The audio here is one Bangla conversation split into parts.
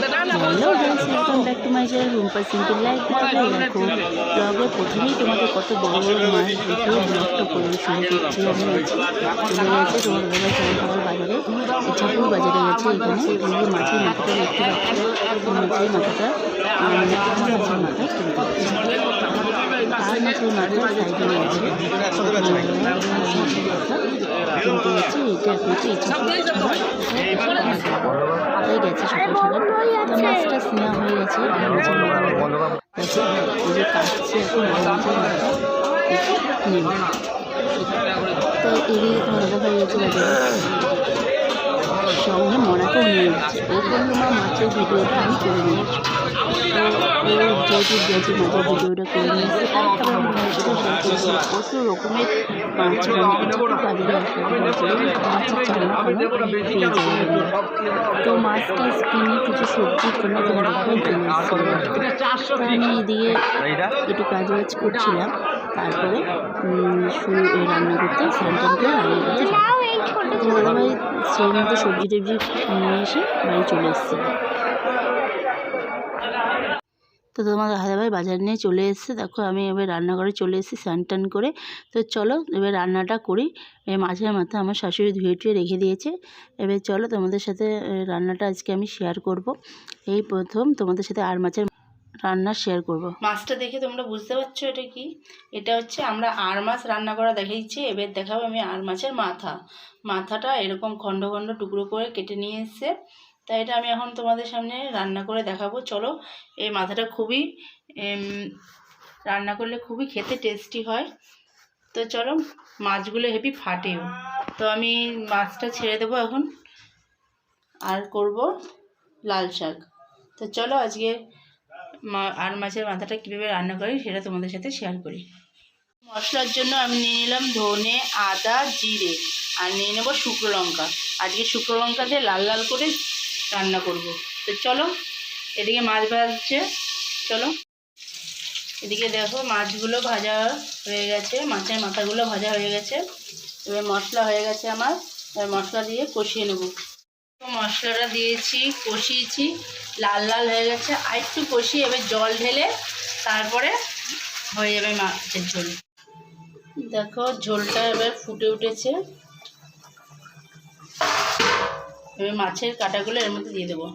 the hello guys welcome back to my channel Rumpa simple life ব্লগে দেখো ব্লগে প্রথমেই তোমাদের কত বড় বড় মাছ দেখে ব্লগটা পরিবেশন করছি আমি চলে গেছে তোমার দাদা চাল বাজারে ইচ্ছাপুর বাজারে গেছে এখানে এই মাছের মাথাটা দেখতে পাচ্ছ মাছের মাথাটা মাছের মাথা কিনতে হচ্ছে আর মাছের মাথার সাইডে রয়েছে কিনতে হচ্ছে এটা হচ্ছে ইচ্ছাপুর গেছে সকাল সকাল মাছটা স্নেহা হয়ে গেছে। এই তো এদিকে তোমার হয়ে বাজারে। সঙ্গে মনাকেও নিয়ে বলল মা মাছের ভিডিওটা আমি তো যেহেতু ভিডিওটা করে নিয়েছে আর মনে রকমের মাছ। তো মাছ টাছ কিনে কিছু সবজি কোনো কোনো রকম চলে আমি এদিকে একটু কাজ বাজ করছিলাম তারপরে শুরু রান্না করতে স্নান করে রান্না করতে দাদাভাই সেই মতো সবজি টবজি নিয়ে এসে বাড়ি চলে এসেছে তো তোমার দাদাভাই বাজার নিয়ে চলে এসেছে। দেখো আমি এবার রান্নাঘরে চলে এসেছি স্নান টান করে। তো চলো এবার রান্নাটা করি। মাছের মাথা আমার শাশুড়ি ধুয়ে টুয়ে রেখে দিয়েছে। এবার চলো তোমাদের সাথে রান্নাটা আজকে আমি শেয়ার করব। এই প্রথম তোমাদের সাথে আর মাছের রান্না শেয়ার করব। মাছটা দেখে তোমরা বুঝতে পারছ এটা কি? এটা হচ্ছে আমরা আর মাছ রান্না করা দেখাইছি। এবার দেখাবো আমি আর মাছের মাথা। মাথাটা এরকম খণ্ড খণ্ড টুকরো করে কেটে নিয়ে এসছে। তাই এটা আমি এখন তোমাদের সামনে রান্না করে দেখাবো। চলো, এই মাথাটা খুবই রান্না করলে খুবই খেতে টেস্টি হয়। তো চলো, মাছগুলো হেভি ফাটেও তো আমি মাছটা ছেড়ে দেবো এখন। আর করব লাল শাক। তো চলো, আজকে আর মাছের মাথাটা কীভাবে রান্না করি সেটা তোমাদের সাথে শেয়ার করি। মশলার জন্য আমি নিয়ে নিলাম ধনে, আদা, জিরে। আর নিয়ে নেব শুকনো লঙ্কা। আজকে শুকনো লঙ্কা দিয়ে লাল লাল করে রান্না করব। তো চলো, এদিকে মাছ ভাজছে, চলো। এদিকে দেখো, মাছগুলো ভাজা হয়ে গেছে, মাছের মাথাগুলো ভাজা হয়ে গেছে। এবার মশলা হয়ে গেছে আমার, এবার মশলা দিয়ে কষিয়ে নেব। মশলাটা দিয়েছি, কষিয়েছি, লাল লাল হয়ে গেছে। আর একটু কষিয়ে এবার জল ঢেলে তারপরে হয়ে যাবে মাছের ঝোল। দেখো, ঝোলটা এবার ফুটে উঠেছে। এবার মাছের কাঁটাগুলো এর মধ্যে দিয়ে দেবো।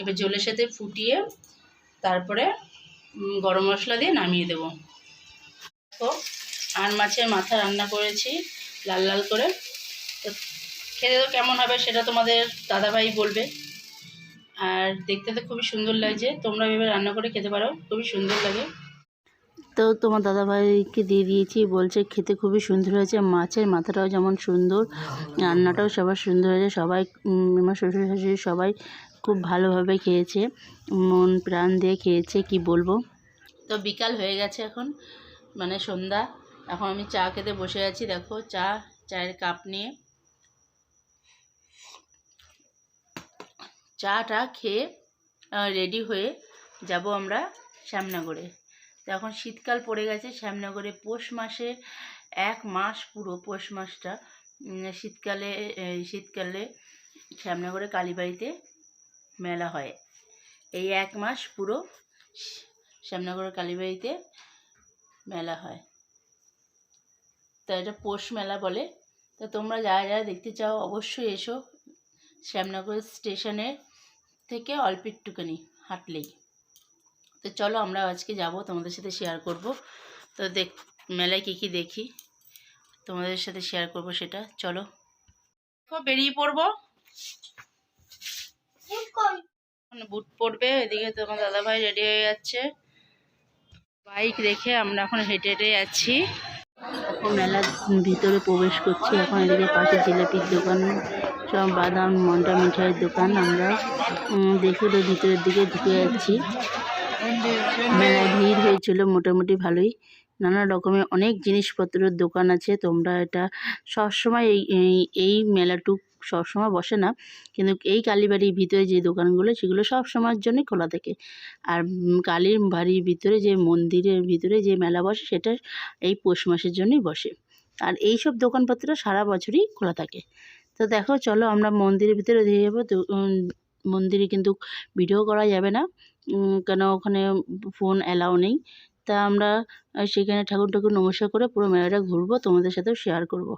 এবার জলের সাথে ফুটিয়ে তারপরে গরম মশলা দিয়ে নামিয়ে দেবো। তো আর মাছের মাথা রান্না করেছি, লাল লাল করে। তো খেতে তো কেমন হবে সেটা তোমাদের দাদাভাই বলবে। আর দেখতে তো খুবই সুন্দর লাগছে তোমরা এভাবে রান্না করে খেতে পারো, খুবই সুন্দর লাগে। তো তোমার দাদাভাইকে দিয়ে দিয়েছি, বলছে খেতে খুবই সুন্দর হয়েছে, মাছের মাথাটাও যেমন সুন্দর, রান্নাটাও সবার সুন্দর হয়েছে, সবাই আমার শ্বশুর শাশুড়ি সবাই খুব ভালোভাবে খেয়েছে, মন প্রাণ দিয়ে খেয়েছে, কি বলব? তো বিকাল হয়ে গেছে এখন মানে সন্ধ্যা, এখন আমি চা খেতে বসে আছি, দেখো চা, চায়ের কাপ নিয়ে। চাটা খেয়ে রেডি হয়ে যাব আমরা শ্যামনগরে। তো এখন শীতকাল পড়ে গেছে, শ্যামনগরে পৌষ মাসে এক মাস পুরো পৌষ মাসটা। শীতকালে শীতকালে শ্যামনগরে কালীবাড়িতে মেলা হয়। এই এক মাস পুরো শ্যামনগরের কালীবাড়িতে মেলা হয়। তো এটা পৌষ মেলা বলে। তো তোমরা যারা যারা দেখতে চাও অবশ্যই এসো শ্যামনগর স্টেশনের থেকে অল্প একটুখানি হাঁটলেই। তো চলো আমরা আজকে যাব তোমাদের সাথে শেয়ার করব। তো দেখ মেলায় কী কী দেখি? তোমাদের সাথে শেয়ার করব সেটা। চলো। বেরিয়ে পড়ব। বুট পড়বে এদিকে তোমার দাদাভাই রেডি হয়ে যাচ্ছে। বাইক রেখে আমরা এখন হেঁটে হেঁটে যাচ্ছি। এখন মেলার ভিতরে প্রবেশ করছি। এখন এদিকে পাশে জিলাপির দোকান। সব বাদাম মন্ডা মিঠাইয়ের দোকান। আমরা দেখে তো ভিতরের দিকে ঢুকে যাচ্ছি। মেলায় ভিড় হয়েছিল মোটামুটি ভালোই। নানা রকমের অনেক জিনিসপত্রের দোকান আছে, তোমরা এটা সবসময় এই, এই- মেলাটুক সবসময় বসে না। কিন্তু এই কালীবাড়ির ভিতরে যে দোকানগুলো, সেগুলো সব সময়ের জন্যই খোলা থাকে। আর কালীর বাড়ির ভিতরে যে মন্দিরের ভিতরে যে মেলা বসে, সেটা এই পৌষ মাসের জন্যই বসে। আর এই সব দোকানপত্র সারা বছরই খোলা থাকে। তো দেখো, চলো আমরা মন্দিরের ভিতরে দিয়ে যাব। মন্দিরে কিন্তু ভিডিও করা যাবে না। কেন ওখানে ফোন অ্যালাউ নেই? তা আমরা সেখানে ঠাকুর ঠাকুর নমস্কার করে পুরো মেলাটা ঘুরবো, তোমাদের সাথেও শেয়ার করব।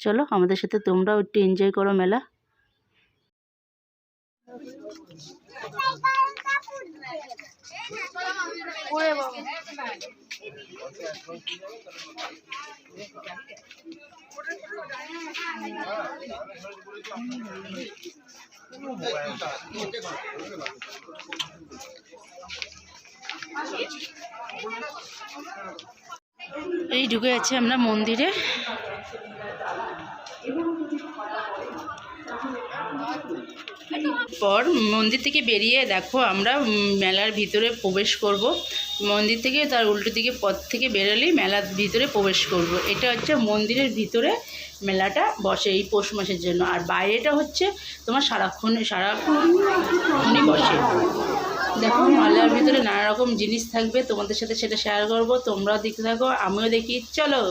চলো, আমাদের সাথে তোমরাও একটু এনজয় করো মেলা। এই ঢুকে যাচ্ছে আমরা মন্দিরে। পর মন্দির থেকে বেরিয়ে দেখো আমরা মেলার ভিতরে প্রবেশ করব। মন্দির থেকে তার উল্টো দিকে পথ থেকে বেরোলেই মেলার ভিতরে প্রবেশ করব। এটা হচ্ছে মন্দিরের ভিতরে মেলাটা বসে এই পৌষ মাসের জন্য। আর বাইরেটা হচ্ছে তোমার সারাক্ষণ, সারাক্ষণই বসে। দেখো, মেলার ভিতরে নানা রকম জিনিস থাকবে, তোমাদের সাথে সেটা শেয়ার করব, তোমরাও দেখতে থাকো, আমিও দেখি। চলো।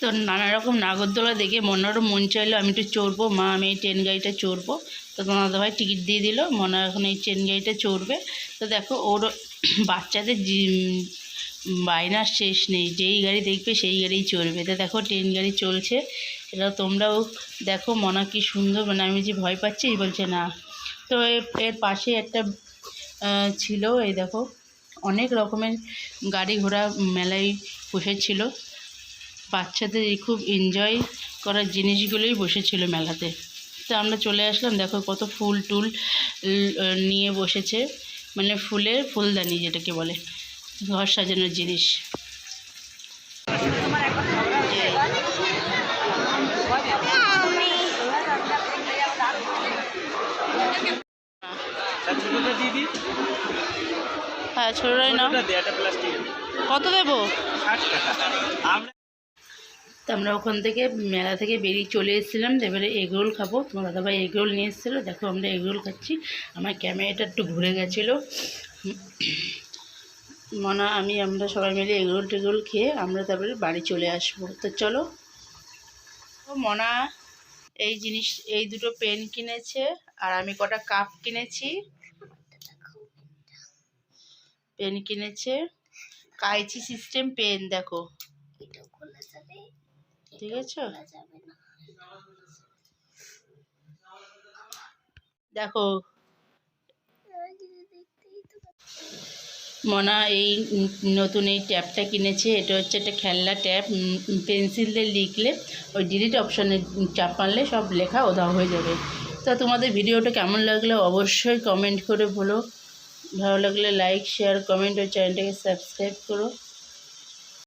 তো নানা রকম নাগরদোলা দেখে মনেরও মন চাইলো আমি একটু চড়বো, মা, আমি এই ট্রেন গাড়িটা চড়বো। তো তোমার দাদাভাই টিকিট দিয়ে দিল, মনে এখন এই ট্রেন গাড়িটা চড়বে। তো দেখো, ওর বাচ্চাদের বায়নার শেষ নেই, যেই গাড়ি দেখবে সেই গাড়িই চড়বে। তো দেখো, ট্রেন গাড়ি চলছে। এটা তোমরাও দেখো, মনা কি সুন্দর মানে আমি যে ভয় পাচ্ছি বলছে না। তো এর- পাশে একটা ছিল, এই দেখো, অনেক রকমের গাড়ি ঘোড়া মেলায় বসেছিল। বাচ্চাদের খুব এনজয় করার জিনিসগুলোই বসেছিল মেলাতে। তো আমরা চলে আসলাম, দেখো কত ফুল টুল নিয়ে বসেছে। মানে ফুলের ফুলদানি যেটাকে বলে, ঘর সাজানোর জিনিস ছোটটা দিয়ে দিই হ্যাঁ ছোটোরাই না ছোটটা দিয়ে একটা প্লাস্টিক কত দেবো? তো আমরা ওখান থেকে মেলা থেকে বেরিয়ে চলে এসেছিলাম এবারে এগরোল খাব। তোমার দাদাভাই এগরোল নিয়ে এসেছিল। দেখো আমরা এগরোল খাচ্ছি। আমার ক্যামেরাটা একটু ঘুরে গেছিল। মনা আমি আমরা সবাই মিলে এগরোল টেগরোল খেয়ে আমরা তারপরে বাড়ি চলে আসব। তো চলো। ও মনা এই জিনিস এই দুটো পেন কিনেছে আর আমি কটা কাপ কিনেছি। পেন কিনেছে। কাইচি সিস্টেম পেন দেখো। ঠিক আছে? দেখো মনা এই নতুন এই ট্যাবটা কিনেছে। এটা হচ্ছে একটা খেলনা ট্যাব। পেন্সিল দিয়ে লিখলে ওই ডিলিট অপশানে চাপ মারলে সব লেখা ওদা হয়ে যাবে। তা তোমাদের ভিডিওটা কেমন লাগল অবশ্যই কমেন্ট করে বলো। ভালো লাগলে লাইক শেয়ার কমেন্ট ও চ্যানেলটাকে সাবস্ক্রাইব করো।